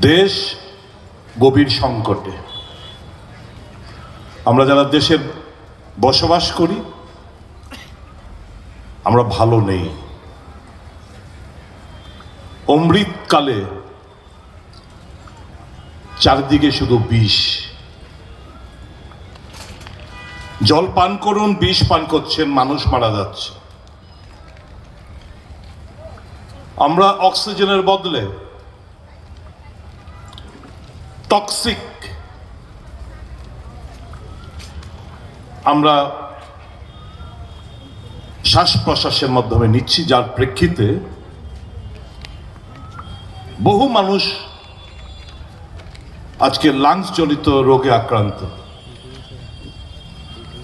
দেশ গভীর সংকটে। আমরা যারা দেশে বসবাস করি, আমরা ভালো নেই। অমৃতকালে চারদিকে শুধু বিষ। জল পান করুন, বিষ পান করছেন, মানুষ মারা যাচ্ছে। আমরা অক্সিজেনের বদলে টক্সিক আমরা শ্বাস প্রশ্বাসের মাধ্যমে নিচ্ছি, যার প্রেক্ষিতে বহু মানুষ আজকে লাংস জনিত রোগে আক্রান্ত।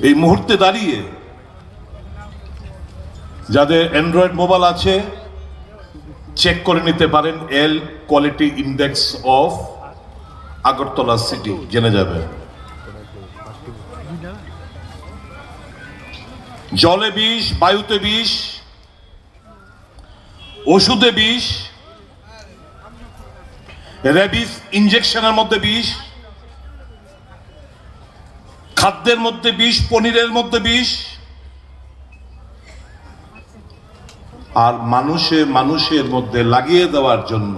এই মুহূর্তে দাঁড়িয়ে যাদের অ্যান্ড্রয়েড মোবাইল আছে চেক করে নিতে পারেন এল quality index of Agartala city, জেনে যাবে। জলে বিষ, বায়ুতে বিষ, ওষুধে বিষ, রেবিস ইঞ্জেকশনের মধ্যে বিষ, খাদ্যের মধ্যে বিষ, পনিরের মধ্যে বিষ, আর মানুষে মানুষের মধ্যে লাগিয়ে দেওয়ার জন্য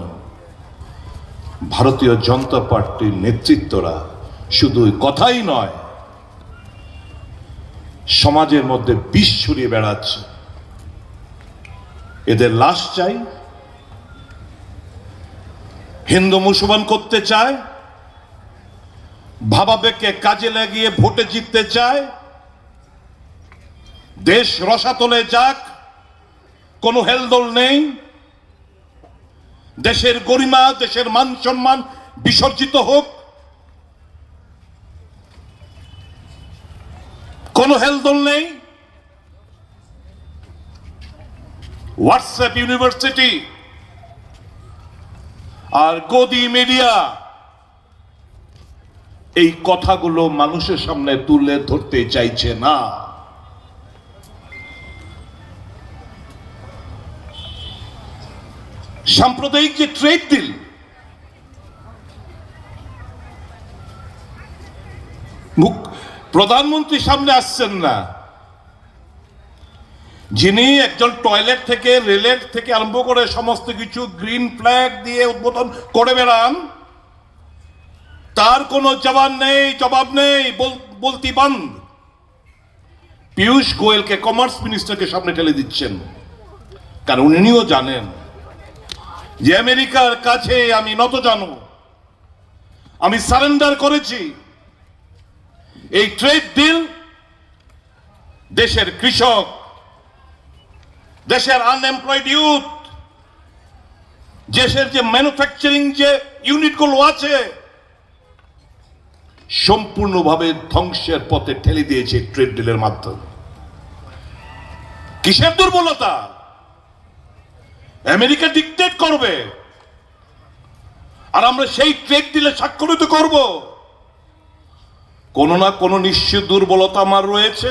ভারতীয় জনতা পার্টির নেতৃত্বরা শুধু কথাই নয়, সমাজের মধ্যে বিষ ছড়িয়ে বেড়াচ্ছে। এদের লাশ চাই, হিন্দু মুসলমান করতে চায়, ভাবাবেগকে কাজে লাগিয়ে ভোটে জিততে চায়, দেশ রসাতলে যাক, কোনো হেলদোল নেই দেশের গরিমা, দেশের মান সম্মান বিসর্জিত হোক। কোনো হেলদোল নেই। হোয়াটসঅ্যাপ ইউনিভার্সিটি আর গদি মিডিয়া এই কথাগুলো মানুষের সামনে তুলে ধরতে চাইছে না। সাম্প্রদায়িক যে ট্রেড ডিল প্রধানমন্ত্রী সামনে আসছেন না। যিনি একজন টয়লেট থেকে রেলের থেকে আরম্ভ করে সমস্ত কিছু গ্রিন ফ্ল্যাগ দিয়ে উদ্বোধন করে বেড়ান, তার কোনো জবাব নেই জবাব নেই, বল- বলতি বন্ধ। পীয়ূষ গোয়েলকে কমার্স মিনিস্টারকে সামনে ঠেলে দিচ্ছেন। কারণ উনিও জানেন যে আমেরিকার কাছে আমি নত জানো, আমি সারেন্ডার করেছি। এই ট্রেড ডিল দেশের কৃষক, দেশের আনএমপ্লয়েড ইউথ, দেশের যে ম্যানুফ্যাকচারিং যে ইউনিটগুলো আছে, সম্পূর্ণভাবে ধ্বংসের পথে ঠেলে দিয়েছে ট্রেড ডিলের মাধ্যমে। কিসের দুর্বলতা? আমেরিকা ডিকটেট করবে। আর আমরা সেই ট্রেড ডিলে স্বাক্ষরিত করব। কোনো না কোনো নিশ্চিত দুর্বলতা আমার রয়েছে।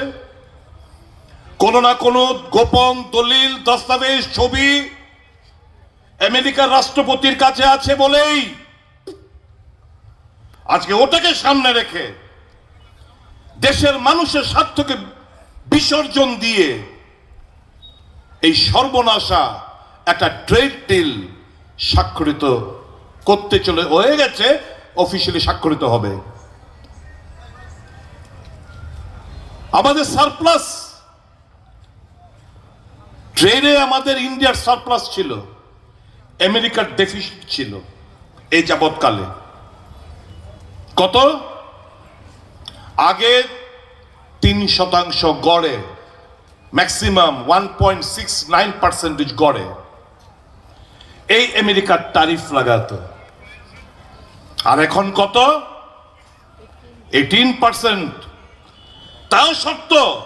কোনো না কোনো গোপন দলিল, দস্তাবেজ, ছবি আমেরিকার রাষ্ট্রপতির কাছে আছে বলেই আজকে ওটাকে সামনে রেখে দেশের মানুষের স্বার্থকে বিসর্জন দিয়ে এই সর্বনাশা একটা ট্রেড ডিল স্বাক্ষরিত করতে চলে হয়ে গেছে অফিসিয়ালি স্বাক্ষরিত হবে। আমাদের সারপ্লাস ট্রেডে আমাদের ইন্ডিয়ার সারপ্লাস ছিল, আমেরিকার ডেফিসিট ছিল এই যাবৎকালে। কত? আগে তিন শতাংশ গড়ে maximum one point six nine percentage গড়ে। এই আমেরিকার তারিফ লাগাতো। আর এখন কত? এইটিন পার্সেন্ট তাও সত্য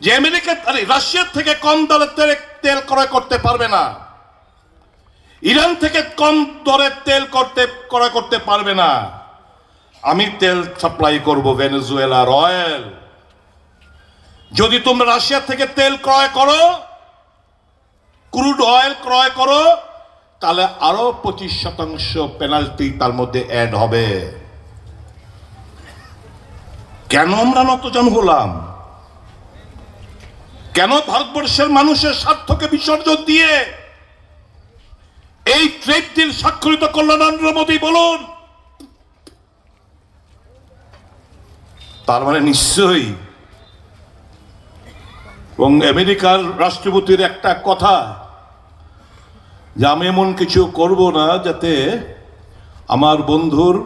যে আমেরিকা রাশিয়ার থেকে কম দরে তেল- ক্রয় করতে পারবে না। ইরান থেকে কম দরে তেল করতে ক্রয় করতে পারবে না। আমি তেল সাপ্লাই করব ভেনেজুয়েলার অয়েল। যদি তোমরা রাশিয়া থেকে তেল ক্রয় করো ক্রুড অয়েল ক্রয় করো, তাহলে আরও পঁচিশ শতাংশ পেনাল্টি তার মধ্যে অ্যাড হবে। কেন আমরা নতজন হলাম? কেন ভারতবর্ষের মানুষের স্বার্থকে বিসর্জন দিয়ে এই ট্রেড ডিল স্বাক্ষরিত করলেন নরেন্দ্র মোদী, বলুন। তার মানে নিশ্চয়ই এবং আমেরিকার রাষ্ট্রপতির একটা কথা যে আমি এমন কিছু করব না যাতে আমার বন্ধুর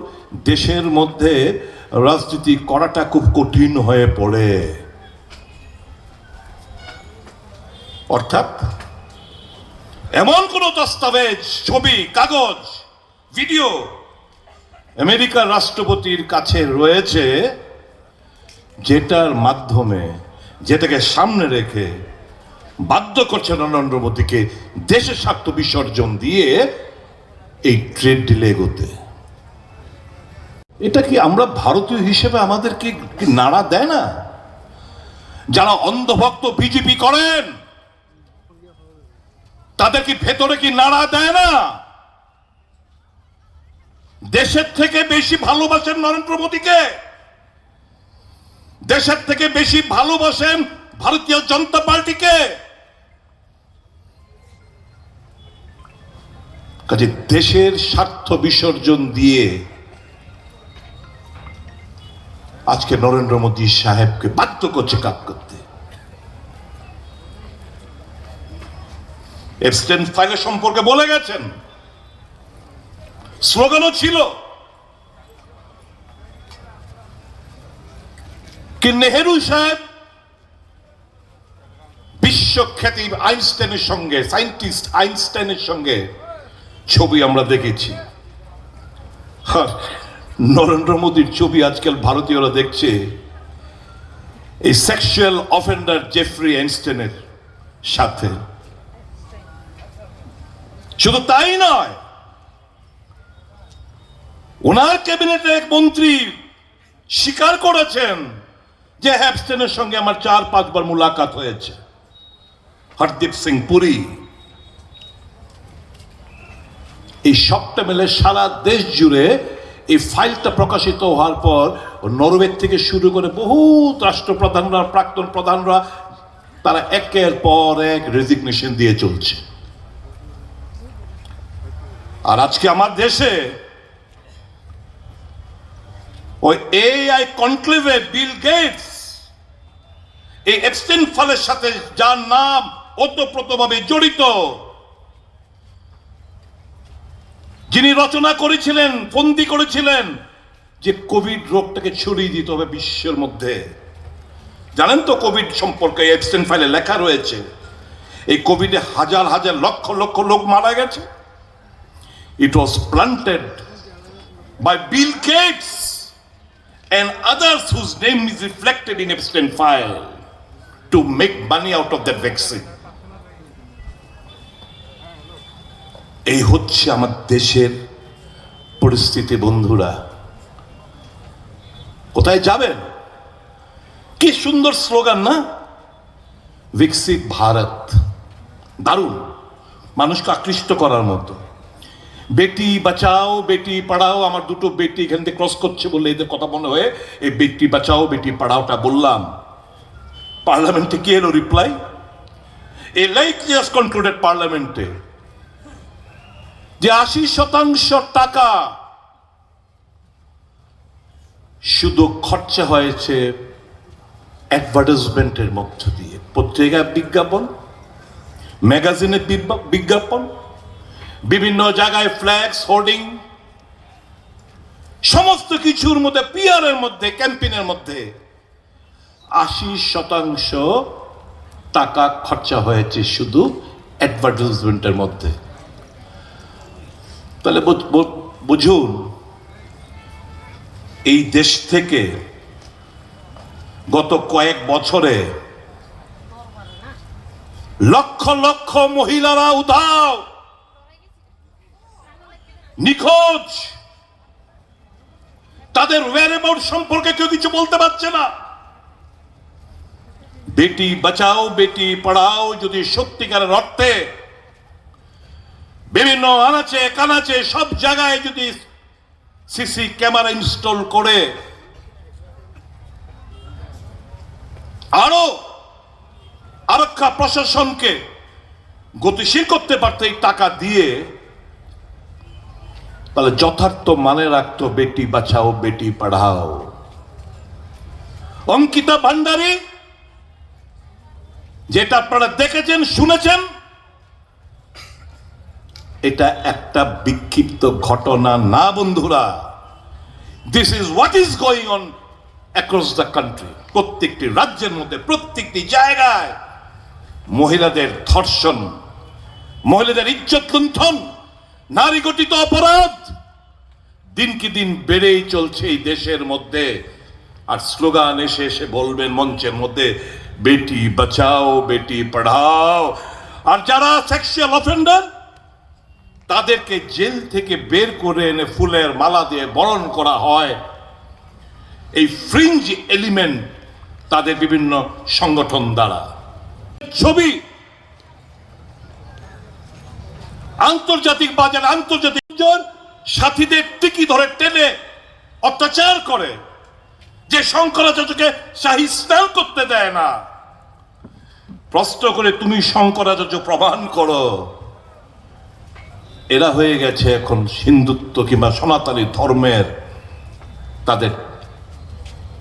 দেশের মধ্যে রাজনীতি করাটা খুব কঠিন হয়ে পড়ে। অর্থাৎ এমন কোন দস্তাবেজ, ছবি, কাগজ, ভিডিও আমেরিকার রাষ্ট্রপতির কাছে রয়েছে, যেটার মাধ্যমে, যেটাকে সামনে রেখে বাধ্য করছে নরেন্দ্র মোদীকে দেশের স্বার্থ বিসর্জন দিয়ে এই ট্রেড ডিলে এগোতে। এটা কি আমরা ভারতীয় হিসেবে আমাদের কি কি নাড়া দেয় না? যারা অন্ধভক্ত বিজেপি করেন, তাদের কি ভেতরে কি নাড়া দেয় না? দেশের থেকে বেশি ভালোবাসেন নরেন্দ্র মোদীকে। দেশের থেকে বেশি ভালোবাসেন ভারতীয় জনতা পার্টিকে। কাজে দেশের স্বার্থ বিসর্জন দিয়ে আজকে নরেন্দ্র মোদী সাহেবকে বাধ্য করছে কাজ করতে। এপস্টেন ফাইলের সম্পর্কে বলে গেছেন। স্লোগানও ছিল, কি নেহেরু সাহেব বিশ্বখ্যাতি আইনস্টাইনের সঙ্গে, সাইন্টিস্ট আইনস্টাইনের সঙ্গে ছবি আমরা দেখেছি। নরেন্দ্র মোদীর ছবি আজকাল ভারতীয়রা দেখছে। এই সেক্সুয়াল অফেন্ডার জেফ্রি এনস্টেনের সাথে। শুধু তাই নয়, ওনার ক্যাবিনেটের এক মন্ত্রী স্বীকার করেছেন যে হ্যাপস্টেনের সঙ্গে আমার চার পাঁচবার মুলাকাত হয়েছে। হরদীপ সিং পুরী। এই সবটা মিলে সারা দেশ জুড়ে এই ফাইলটা প্রকাশিত হওয়ার পর নরওয়ে থেকে শুরু করে বহু রাষ্ট্রপ্রধানরা, প্রাক্তন প্রধানরা, তারা একের পর এক রেজিগনেশন দিয়ে চলছে। আর আজকে আমার দেশে ওই এআই কনক্লেভে বিল গেটস এই এপস্টেন ফলের সাথে যার নাম ওতপ্রোতভাবে জড়িত যিনি রচনা করেছিলেন, ফন্দি করেছিলেন, যে কোভিড রোগটাকে ছড়িয়ে দিতে হবে বিশ্বের মধ্যে জানেন তো কোভিড সম্পর্কে এপস্টেন ফাইলে লেখা রয়েছে, এই কোভিডে হাজার হাজার লক্ষ লক্ষ লোক মারা গেছে it was planted by Bill Gates and others whose name is reflected in Epstein file to make money out of that vaccine. এই হচ্ছে আমার দেশের পরিস্থিতি, বন্ধুরা। কোথায় যাবেন? কি সুন্দর স্লোগান, না? বিকশিত ভারত। দারুণ। মানুষকে আকৃষ্ট করার মতো। বেটি বাঁচাও, বেটি পড়াও, আমার দুটো বেটি এখান থেকে ক্রস করছে বলে এদের কথা মনে হয়ে এই বেটি বাঁচাও, বেটি পড়াওটা বললাম। পার্লামেন্টে কি এলো reply a like just concluded পার্লামেন্টে। যে আশি শতাংশ টাকা শুধু খরচা হয়েছে অ্যাডভার্টাইজমেন্টের মধ্য দিয়ে। পত্রিকায় বিজ্ঞাপন ম্যাগাজিনে বিজ্ঞাপন, বিভিন্ন জায়গায় ফ্ল্যাক্স হোর্ডিং সমস্ত কিছুর মধ্যে পিয়ারের মধ্যে ক্যাম্পেইনের মধ্যে আশি শতাংশ টাকা খরচা হয়েছে শুধু অ্যাডভার্টাইজমেন্টের মধ্যে। তাহলে বুঝুন, এই দেশ থেকে গত কয়েক বছরে লক্ষ লক্ষ মহিলারা উধাও, নিখোঁজ। তাদের ওয়ার সম্পর্কে কেউ কিছু বলতে পারছে না। বেটি বাঁচাও, বেটি পড়াও, যদি সত্যিকারের অর্থে বিভিন্ন আনাচে, কানাচে, সব জায়গায় যদি সিসি ক্যামেরা ইনস্টল করে, আরও আরক্ষা প্রশাসনকে গতিশীল করতে পারত এই টাকা দিয়ে, তাহলে যথার্থ মানে রাখতো বেটি বাঁচাও, বেটি পড়াও। অঙ্কিতা ভান্ডারী, যেটা আপনারা দেখেছেন, শুনেছেন এটা একটা বিক্ষিপ্ত ঘটনা না, বন্ধুরা। This is what is going on across the country প্রত্যেকটি রাজ্যের মধ্যে, প্রত্যেকটি জায়গায় মহিলাদের ধর্ষণ, মহিলাদের ইজ্জত লুণ্ঠন, নারী গঠিত অপরাধ দিন কি দিন বেড়েই চলছে এই দেশের মধ্যে। আর স্লোগান এসে এসে বলবেন মঞ্চের মধ্যে, বেটি বাঁচাও, বেটি পড়াও। আর যারা সেক্সুয়াল অফেন্ডার তাদেরকে জেল থেকে বের করে এনে ফুলের মালা দিয়ে বরণ করা হয়। এই ফ্রিঞ্জ এলিমেন্ট তাদের বিভিন্ন সংগঠন দ্বারা। ছবি। আন্তর্জাতিক বাজার, আন্তর্জাতিক সাথীদের টিকি ধরে টেনে অত্যাচার করে, যে শঙ্করাচার্যকে শাহী স্নান করতে দেয় না। প্রশ্ন করে তুমি শঙ্করাচার্য প্রমাণ করো। এরা হয়ে গেছে এখন হিন্দুত্ব কিংবা সনাতনী ধর্মের তাদের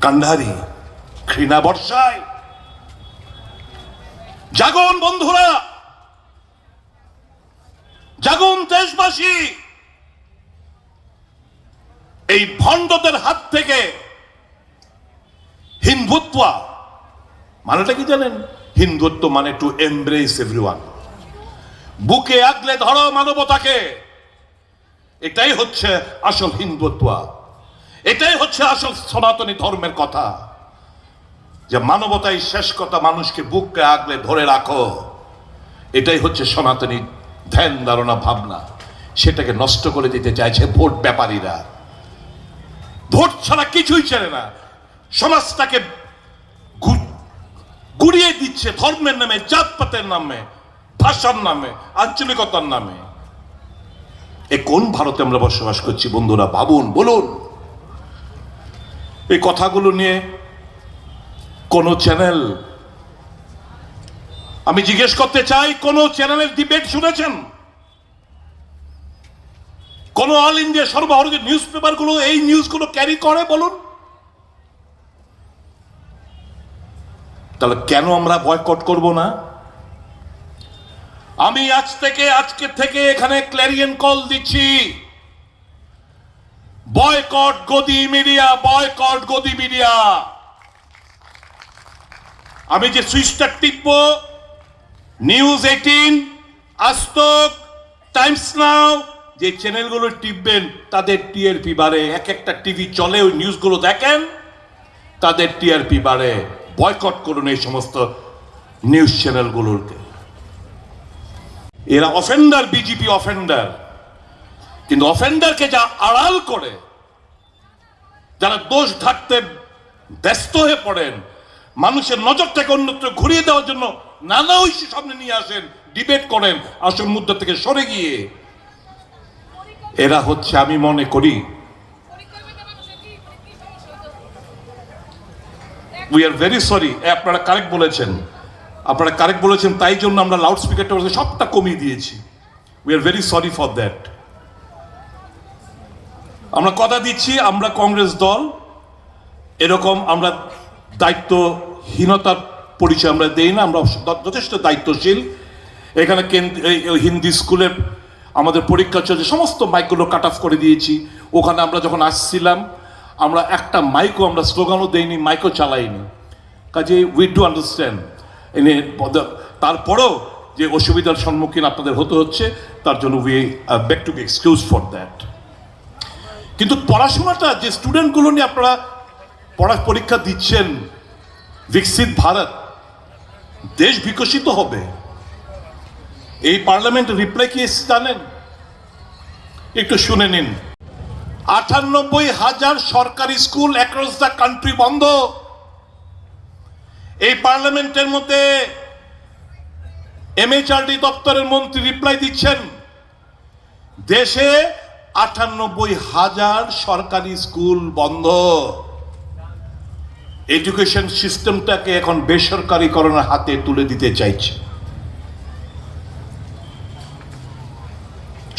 কান্ডারি, ঘৃণা বর্ষায়। জাগন বন্ধুরা! জাগুন দেশবাসী! এই ভণ্ডদের হাত থেকে হিন্দুত্ব, মানেটা কি জানেন? হিন্দুত্ব মানে টু এমব্রেস এভরিওয়ান বুকে আগলে ধরো মানবতাকে। এটাই হচ্ছে আসল হিন্দুত্ব। এটাই হচ্ছে আসল সনাতনী ধর্মের কথা। যে মানবতাই শেষ কথা মানুষকে বুককে আগলে ধরে রাখো, এটাই হচ্ছে সনাতনী ধ্যান ধারণা ভাবনা। সেটাকে নষ্ট করে দিতে চাইছে ভোট ব্যাপারীরা। ভোট ছাড়া কিছুই চেনে না। সমাজটাকে গুড়িয়ে দিচ্ছে ধর্মের নামে, জাতপাতের নামে। ভাষার নামে, আঞ্চলিকতার নামে। এ কোন ভারতে আমরা বসবাস করছি, বন্ধুরা? ভাবুন, বলুন। এই কথাগুলো নিয়ে কোন চ্যানেল, আমি জিজ্ঞেস করতে চাই, কোন চ্যানেলের ডিবেট শুনেছেন? কোন অল ইন্ডিয়া সর্বভারতীয় নিউজ পেপারগুলো এই নিউজগুলো ক্যারি করে, বলুন? তাহলে কেন আমরা বয়কট করব না? আমি আজ থেকে, আজকে থেকে এখানে ক্ল্যারিয়ন কল দিচ্ছি। Boycott godi media, boycott godi media. আমি যে সুইচটা টিপব, News eighteen Aajtak Times Now, যে চ্যানেলগুলো টিপবেন, তাদের টিআরপি বাড়ে। এক একটা টিভি চলে, ওই নিউজগুলো দেখেন, তাদের টিআরপি বাড়ে। বয়কট করুন এই সমস্ত নিউজ চ্যানেলগুলোকে। এরা অফেন্ডার বিজেপি অফেন্ডার কিন্তু অফেন্ডারকে যা আড়াল করে, যারা দোষ ঢাকতে ব্যস্ত হয়ে পড়েন, মানুষের নজরটাকে অন্যত্র ঘুরিয়ে দেওয়ার জন্য নানা ইস্যু সামনে নিয়ে আসেন ডিবেট করেন, আসল মুদ্রা থেকে সরে গিয়ে। এরা হচ্ছে, আমি মনে করি উই আর ভেরি সরি আপনারা কারেক্ট বলেছেন। আপনারা কারেক্ট বলেছেন, তাই জন্য আমরা লাউড স্পিকারটা সবটা কমিয়ে দিয়েছি। We are very sorry for that আমরা কথা দিচ্ছি, আমরা কংগ্রেস দল, এরকম আমরা দায়িত্বহীনতার পরিচয় আমরা দেই না, আমরা যথেষ্ট দায়িত্বশীল। এখানে হিন্দি স্কুলে আমাদের পরীক্ষা চলছে, সমস্ত মাইকগুলো কাট অফ করে দিয়েছি। ওখানে আমরা যখন আসছিলাম, আমরা একটা মাইকও আমরা স্লোগানও দেইনি মাইকও চালাইনি। কাজে উই ডু আন্ডারস্ট্যান্ড এনে তারপরেও যে অসুবিধার সম্মুখীন আপনাদের হতে হচ্ছে, তার জন্য we beg to excuse for that কিন্তু পড়াশোনাটা যে স্টুডেন্টগুলো নিয়ে আপনারা পড়া পরীক্ষা দিচ্ছেন বিকশিত ভারত দেশ বিকশিত হবে। এই পার্লামেন্ট রিপ্লাই কি জানেন? একটু শুনে নিন। আটানব্বই হাজার সরকারি স্কুল অ্যাক্রস দ্য কান্ট্রি বন্ধ। এই পার্লামেন্টের মধ্যে এমএচআরডি দপ্তরের মন্ত্রী রিপ্লাই দিচ্ছেন। দেশে আটানব্বই হাজার সরকারি স্কুল বন্ধ। এডুকেশন সিস্টেমটাকে এখন বেসরকারীকরণের হাতে তুলে দিতে চাইছে।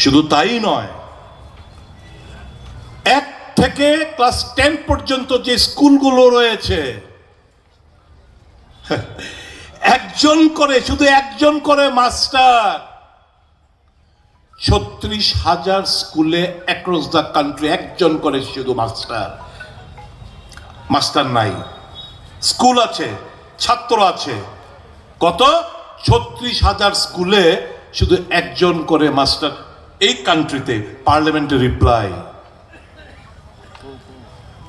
শুধু তাই নয়, এক থেকে ক্লাস টেন পর্যন্ত যে স্কুলগুলো রয়েছে একজন করে, শুধু একজন করে মাস্টার। ছত্রিশ হাজার স্কুলে অ্যাক্রস দ্য কান্ট্রি একজন করে শুধু মাস্টার। মাস্টার নাই। স্কুল আছে, ছাত্র আছে। কত? ছত্রিশ হাজার স্কুলে শুধু একজন করে মাস্টার। এই কান্ট্রিতে পার্লামেন্টে রিপ্লাই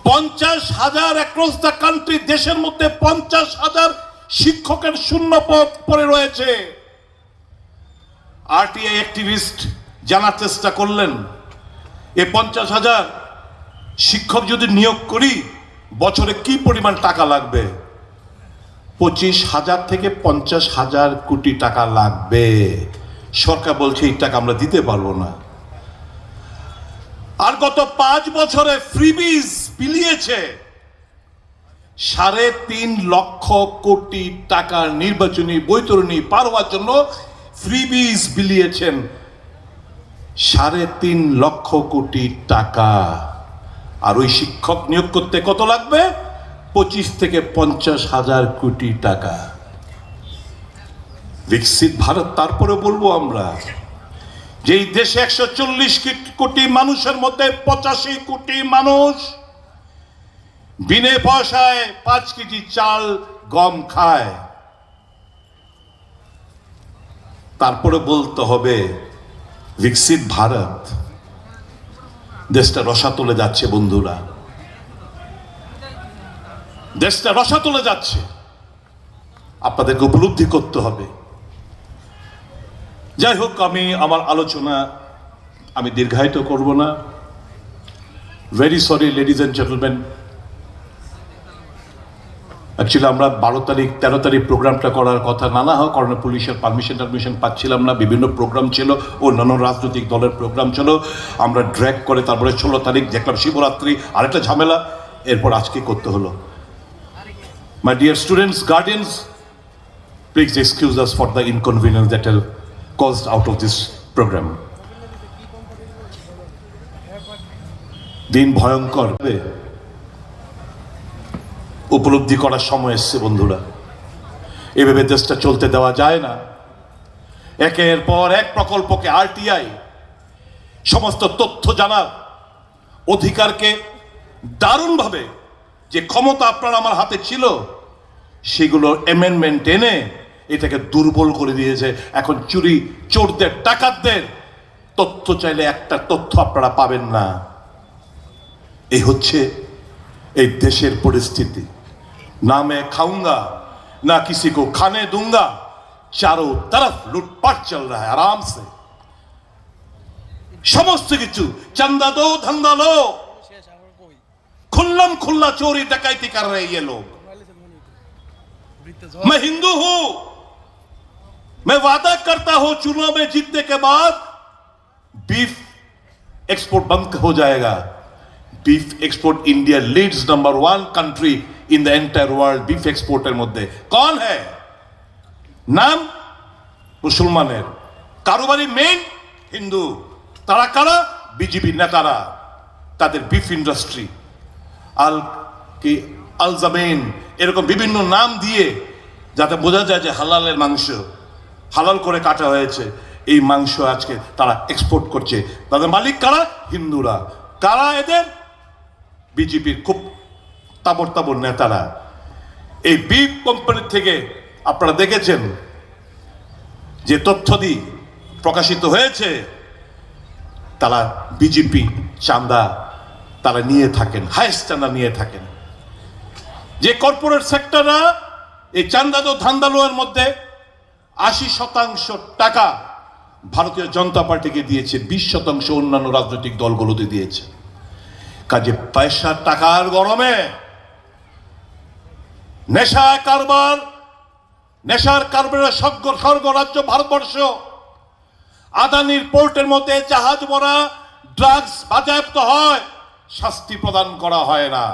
পঞ্চাশ হাজার অ্যাক্রস দ্য কান্ট্রি দেশের মধ্যে পঞ্চাশ হাজার শিক্ষকের শূন্য পদ পড়ে রয়েছে। আরটিআই অ্যাক্টিভিস্ট জানার চেষ্টা করলেন, এ পঞ্চাশ হাজার শিক্ষক যদি নিয়োগ করি, বছরে কি পরিমাণ টাকা লাগবে? পঁচিশ হাজার থেকে পঞ্চাশ হাজার কোটি টাকা লাগবে। সরকার বলছে, এই টাকা আমরা দিতে পারব না। আর গত পাঁচ বছরে ফ্রিবিজ বিলিয়েছে। সাড়ে তিন লক্ষ কোটি টাকার নির্বাচনী বৈতরণী পার হওয়ার জন্য ফ্রিবিজ বিলিয়েছেন। সাড়ে তিন লক্ষ কোটি টাকা। আর ওই শিক্ষক নিয়োগ করতে কত লাগবে? পঁচিশ থেকে পঞ্চাশ হাজার কোটি টাকা। বিকশিত ভারত, তারপরে বলব আমরা, যেই দেশে একশো চল্লিশ কোটি মানুষের মধ্যে পঁচাশি কোটি মানুষ বিনে পয়সায় পাঁচ কেজি চাল গম খায়। তারপরে বলতে হবে, বিকশিত ভারত। দেশটা রসাতলে যাচ্ছে বন্ধুরা। দেশটা রসাতলে যাচ্ছে। আপনাদেরকে উপলব্ধি করতে হবে। যাই হোক, আমি আমার আলোচনা আমি দীর্ঘায়িত করব না। Very sorry ladies and gentleman actually আমরা বারো তারিখ, তেরো তারিখ প্রোগ্রামটা করার কথা নানা হয় কারণে পুলিশের পারমিশন টারমিশন পাচ্ছিলাম না, বিভিন্ন প্রোগ্রাম ছিল, অন্যান্য রাজনৈতিক দলের প্রোগ্রাম ছিল। আমরা ড্র্যাগ করে তারপরে ষোলো তারিখ দেখলাম শিবরাত্রি, আরেকটা ঝামেলা, এরপর আজকে করতে হলো। My dear students guardians please excuse us for the inconvenience that have caused out of this programme দিন ভয়ঙ্কর। উপলব্ধি করার সময় এসছে, বন্ধুরা। এভাবে দেশটা চলতে দেওয়া যায় না। একের পর এক প্রকল্পকে আরটিআই সমস্ত তথ্য জানার অধিকারকে দারুণভাবে যে ক্ষমতা আপনার আমার হাতে ছিল, সেগুলো অ্যামেন্ডমেন্ট এনে এটাকে দুর্বল করে দিয়েছে। এখন চুরি, চোরদের, ডাকাতদের তথ্য চাইলে একটা তথ্য আপনারা পাবেন না। এই হচ্ছে এই দেশের পরিস্থিতি। না मैं खाऊंगा ना किसी को खाने दूंगा चारों तरफ लूटपाट चल रहा है आराम से সমস্ত কিছু চান্দা দো ধান্দা লো শেষ আমার কই खुल्लम खुल्ला चोरी डकैती कर रहे हैं ये लोग মোবাইলে সে মনে বৃত্তে मैं हिंदू हूं मैं वादा करता हूं चुनाव में जीतने के बाद बीफ एक्सपोर्ट बंद हो जाएगा beef export India leads number one country in the entire world beef exporter মধ্যে कौन है নাম মুসলমানের কারোবারি মেন হিন্দু তারা কারা বিজেপি নেতারা তাদের বিফ ইন্ডাস্ট্রি আল কি আল জামেন এরকম বিভিন্ন নাম দিয়ে যাতে বোঝা যায় যে হালালের মাংস হালাল করে কাটা হয়েছে এই মাংস আজকে তারা এক্সপোর্ট করছে তাদের মালিক কারা হিন্দুরা কারা এদের বিজেপির খুব তাবর তাবর নেতারা। এই বিগ কোম্পানির থেকে আপনারা দেখেছেন যে তথ্য দি প্রকাশিত হয়েছে, তারা বিজেপি চাঁদা তারা নিয়ে থাকেন হাইস্ট চাঁদা নিয়ে থাকেন। যে কর্পোরেট সেক্টররা এই চান্দাদো ধান্দালোয়ের মধ্যে আশি শতাংশ টাকা ভারতীয় জনতা পার্টিকে দিয়েছে, বিশ শতাংশ অন্যান্য রাজনৈতিক দলগুলোতে দিয়েছে। কাজে পয়সা টাকার গরমে নেশা কারবার, নেশার কারবারের স্বর্গ স্বর্গ রাজ্য ভারতবর্ষ। আদানির পোর্টের মধ্যে জাহাজ ভরা, ড্রাগস বাজেয়াপ্ত হয়, শাস্তি প্রদান করা হয় না।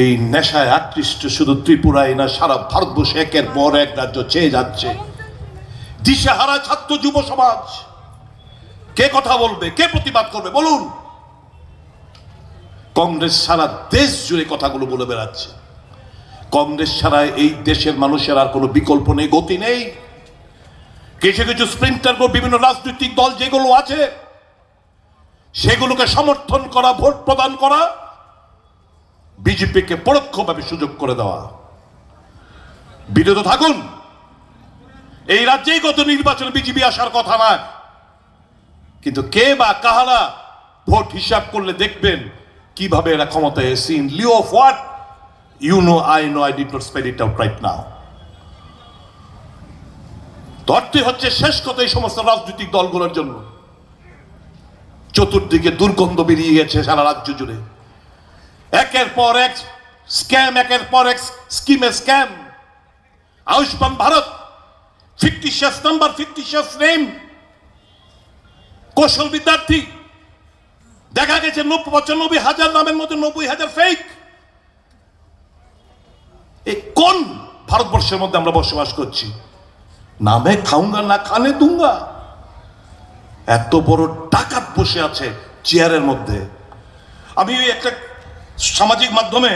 এই নেশায় আকৃষ্ট শুধু ত্রিপুরায় না, সারা ভারতবর্ষে একের পর এক রাজ্য চেয়ে যাচ্ছে। দিশেহারা ছাত্র যুব সমাজ, কে কথা বলবে, কে প্রতিবাদ করবে, বলুন। কংগ্রেস সারা দেশ জুড়ে কথাগুলো বলে বেড়াচ্ছে। কংগ্রেস ছাড়া এই দেশের মানুষের আর কোনো বিকল্প নেই, গতি নেই। কিছু কিছু স্প্রিন্টার বিভিন্ন রাজনৈতিক দল যেগুলো আছে, সেগুলোকে সমর্থন করা, ভোট প্রদান করা, বিজেপিকে পরোক্ষভাবে সুযোগ করে দেওয়া। বিরত থাকুন। এই রাজ্যেই গত নির্বাচনে বিজেপি আসার কথা না কিন্তু কে বা কাহারা ভোট হিসাব করলে দেখবেন কীভাবে এরা ক্ষমতায় এসে in lieu of what you know I know I did not spell it out right now তর্তি হচ্ছে শেষ কথা এই সমস্ত রাজনৈতিক দলগুলোর জন্য। চতুর্দিকে দুর্গন্ধ বেরিয়ে গেছে সারা রাজ্য জুড়ে। একের পর এক স্ক্যাম একের পর এক স্কিমে scam Ayushman Bharat fictitious number fictitious name কৌশল বিদ্যার্থী দেখা গেছে নব্বই পঁচানব্বই হাজার নামের মধ্যে নব্বই হাজার ফেক এই কোন ভারতবর্ষের মধ্যে আমরা বসবাস করছি? নামে খাউঙ্গা না খানে দুঙ্গা। এত বড় ডাকাত বসে আছে চেয়ারের মধ্যে। আমি ওই একটা সামাজিক মাধ্যমে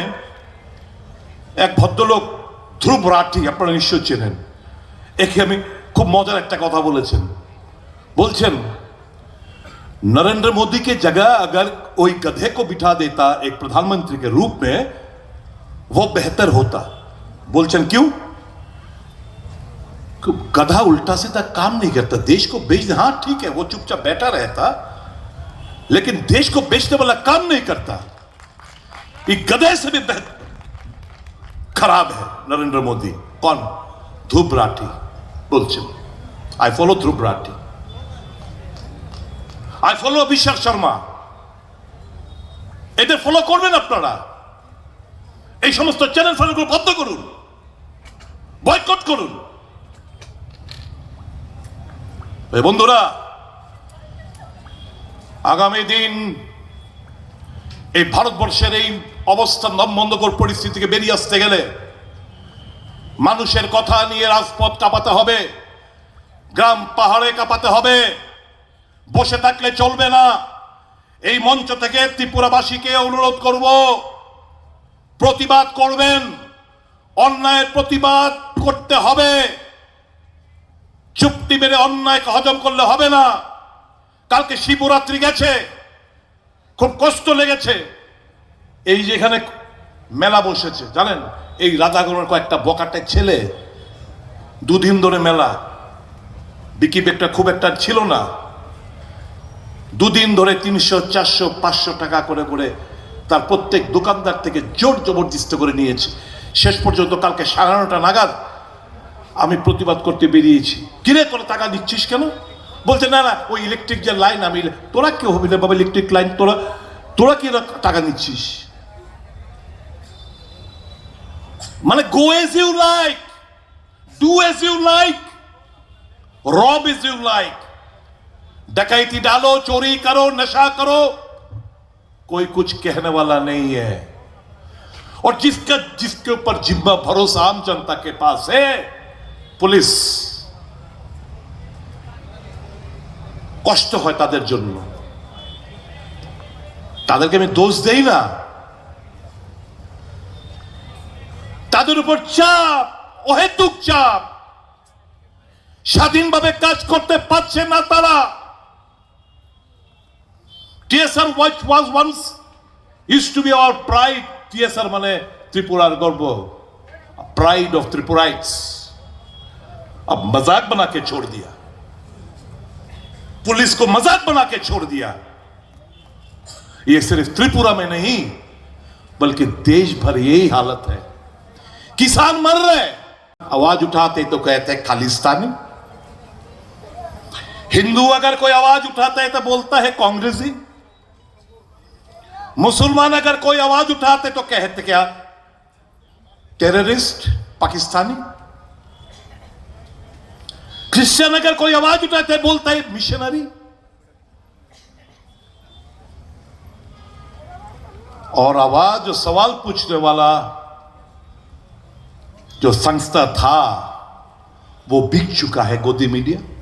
এক ভদ্রলোক, ধ্রুব রাঠি, আপনারা নিশ্চয় চেনেন। একে আমি খুব মজার একটা কথা বলেছেন। বলছেন नरेंद्र मोदी के जगह अगर कोई गधे को बिठा देता एक प्रधानमंत्री के रूप में, वो बेहतर होता। बोलचन क्यों? गधा उल्टा सीधा काम नहीं करता। देश को बेच हाँ ठीक है, वो चुपचाप बैठा रहता, लेकिन देश को बेचने वाला काम नहीं करता। ये गधे से भी बेहतर खराब है नरेंद्र मोदी। कौन? Dhruv Rathee. बोलचन। I follow Dhruv Rathee. I follow Abhishek Sharma. এদের ফলো করবেন আপনারা। এই সমস্ত চ্যানেল ফলোগুলো বন্ধ করুন। বয়কট করুন। বন্ধুরা, আগামী দিন এই ভারতবর্ষের এই অবস্থা নমবন্ধকর পরিস্থিতি থেকে বেরিয়ে আসতে গেলে মানুষের কথা নিয়ে রাজপথ কাঁপাতে হবে, গ্রাম পাহাড়ে কাঁপাতে হবে বসে থাকলে চলবে না। এই মঞ্চ থেকে ত্রিপুরাবাসীকে অনুরোধ করব, প্রতিবাদ করবেন, অন্যায়ের প্রতিবাদ করতে হবে। চুপটি মেরে অন্যায়কে হজম করলে হবে না। কালকে শিবরাত্রি গেছে, খুব কষ্ট লেগেছে। এই যে এখানে মেলা বসেছে, জানেন? এই রাধাগণের কয়েকটা বকাটের ছেলে, দুদিন ধরে মেলা। বিকি বেগটা খুব একটা ছিল না। দুদিন ধরে তিনশো, চারশো, পাঁচশো টাকা করে করে তার প্রত্যেক দোকানদার থেকে জোর জবরদস্ত করে নিয়েছে। শেষ পর্যন্ত কালকে সাড়ে নটা নাগাদ আমি প্রতিবাদ করতে বেরিয়েছি। কিরে করে টাকা দিচ্ছিস কেন? বলছে, না না, ওই ইলেকট্রিক যে লাইন আমি তোরা কেউ হবি না বাবা ইলেকট্রিক লাইন তোরা তোরা কি টাকা নিচ্ছিস? মানে go as you like do as you like rob as you like डकैती डालो चोरी करो नशा करो कोई कुछ कहने वाला नहीं है और जिसका जिसके ऊपर जिम्मा भरोसा आम जनता के पास है পুলিশ কষ্ট হয় তাদের জন্য তাদেরকে আমি দোষ দেই না তাদের উপর চাপ অহেতুক চাপ স্বাধীনভাবে কাজ করতে পারছে না তারা TSR watch was once use to be our pride TSR মানে त्रिपुरार गौरव प्राइड ऑफ त्रिपुराइट्स अब मजाक बना के छोड़ दिया पुलिस को मजाक बना के छोड़ दिया ये सिर्फ त्रिपुरा में नहीं बल्कि देश भर यही हालत है किसान मर रहे आवाज उठाते तो कहते खालिस्तानी हिंदू अगर कोई आवाज उठाता है तो बोलता है कांग्रेसी मुसलमान अगर कोई आवाज़ उठाते तो कहते क्या? टेररिस्ट? पाकिस्तानी? क्रिश्चियन अगर कोई आवाज़ उठाते, बोलता है, मिशनरी? और आवाज़, जो सवाल पूछने वाला, जो संस्था था, वो बिक चुका है गोदी मीडिया।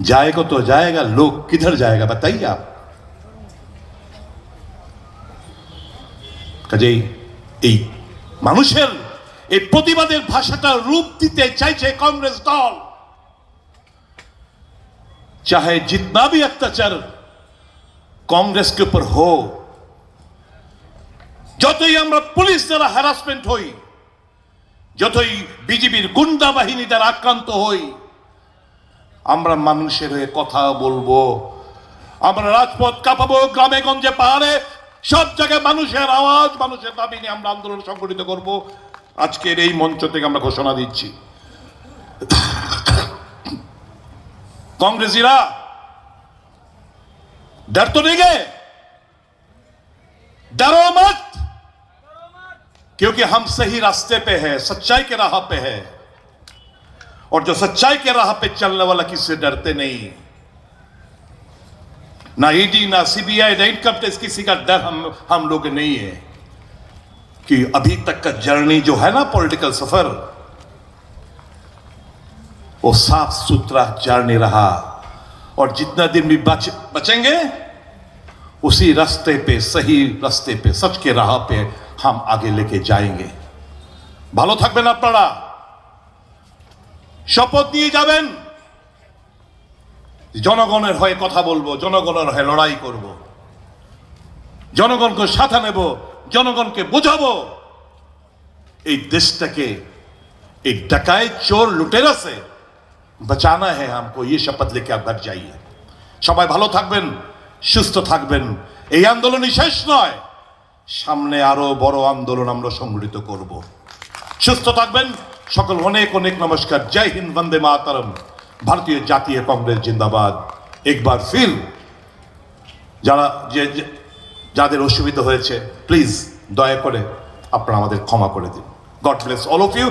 जाएगा तो जाएगा, लोग किधर जाएगा, बताइए आप। কাজেই এই মানুষের এই প্রতিবাদের ভাষাটা রূপ দিতে চাইছে কংগ্রেস দল चाहे जितना भी अत्याचार कांग्रेस के ऊपर हो যতই আমরা পুলিশ দ্বারা হ্যারাসমেন্ট হই যতই বিজেপির গুন্ডা বাহিনী দ্বারা আক্রান্ত হই আমরা মানুষের হয়ে কথা বলবো আমরা রাজপথ কাঁপাবো গ্রামে গঞ্জে পাহাড়ে সব জায়গায় মানুষের আওয়াজ মানুষের দাবি নিয়ে আমরা আন্দোলন সংগঠিত করব আজকের এই মঞ্চ থেকে আমরা ঘোষণা দিচ্ছি कांग्रेसीरा डर तो नहीं गए डरो मत क्योंकि हम सही रास्ते पे हैं सच्चाई के राह पे है और जो सच्चाई के राह पे चलने वाला किसी से डरते नहीं ना ईडी ना सीबीआई ना इनकम टैक्स किसी का डर हम हम लोग नहीं है कि अभी तक का जर्नी जो है ना पॉलिटिकल सफर वो साफ सुथरा जर्नी रहा और जितना दिन भी बच बचेंगे उसी रास्ते पे सही रास्ते पे सच के राह पे हम आगे लेके जाएंगे ভালো থাকবেন আপনারা শপথ নিয়ে যাবেন জনগণের হয়ে কথা বলব, জনগণের হয়ে লড়াই করব। জনগণকে সাথে নেব, জনগণকে বোঝাবো। এই দেশটাকে, এই ডাকায় চোর লুটের আছে। বাঁচানা হ্যাঁ আমকো ইয়ে শপথ লেখে আবার যাইয়ে। সবাই ভালো থাকবেন, সুস্থ থাকবেন। এই আন্দোলনই শেষ নয়, সামনে আরও বড় আন্দোলন আমরা সংগঠিত করব। সুস্থ থাকবেন, সকল অনেক অনেক নমস্কার। জয় হিন্দ, বন্দে মাতারম। ভারতীয় জাতীয় কংগ্রেস জিন্দাবাদ, একবার ফিল যারা যে যাদের অসুবিধা হয়েছে প্লিজ দয়া করে আপনারা আমাদের ক্ষমা করে দিন। God bless all of you